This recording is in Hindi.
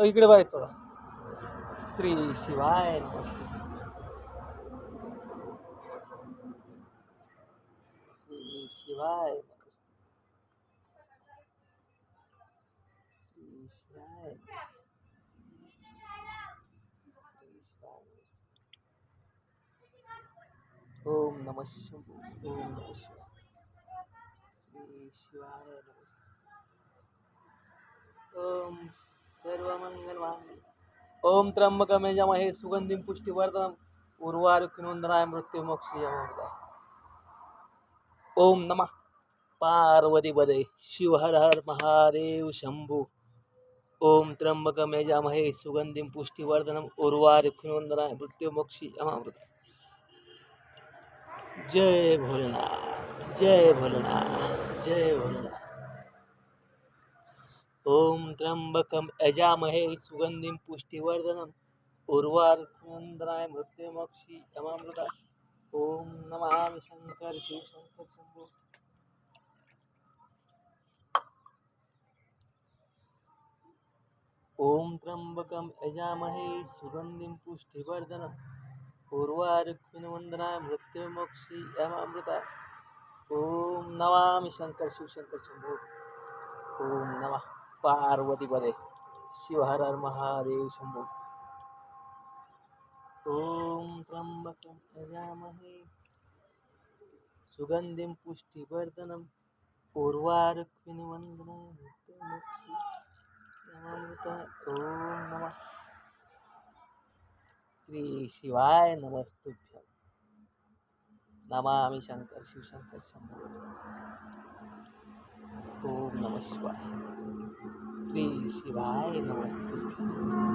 तो इकडे पाहिजे थोडा श्री शिवाय नमस्ते. शिवाय ओम नमः शिवाय. ओम नमः शिवाय. श्री शिवाय नमस्ते. ओम सर्वमंगलमांगल्ये ओम त्र्यंबकमेजमहे सुगंधिं पुष्टिवर्धनम्। उर्वारुकनोन्दनाय मृत्युमोक्षीयमृता ओम नमः। पार्वती पदे। शिव हर हर महादेव शंभू ओम त्र्यंबकमेजमहे सुगंधिं पुष्टिवर्धनम्। उर्वारुकनोन्दनाय मृत्युमोक्षीयमृता जय भोलेनाथ। जय भोलेनाथ। जय भोलेनाथ। ओम त्र्यंबकम यजामहे सुगंधिं पुष्टिवर्धनम् उर्वारुकनन्दनाय मृत्युमोक्षी यमामृता। ओम नमामि शंकर शिव शंकर शंभो ओम त्र्यंबकम यजामहे सुगंधिं पुष्टिवर्धनम् उर्वारुकनन्दनाय मृत्युमोक्षी ओम नमामि शंकर शिव शंकर शंभो ओम नमः। पार्वती पदे। शिव हर हर महादेव शंभो। ओम त्र्यंबकं यजामहे सुगंधिं पुष्टिवर्धनम् नमामृता ओम नमः। श्री शिवाय नमस्तुभ्यं। नमामि शंकर शिव शंकर शंभो ओम नमः शिवाय। श्री शिवाय नमस्तुभ्यं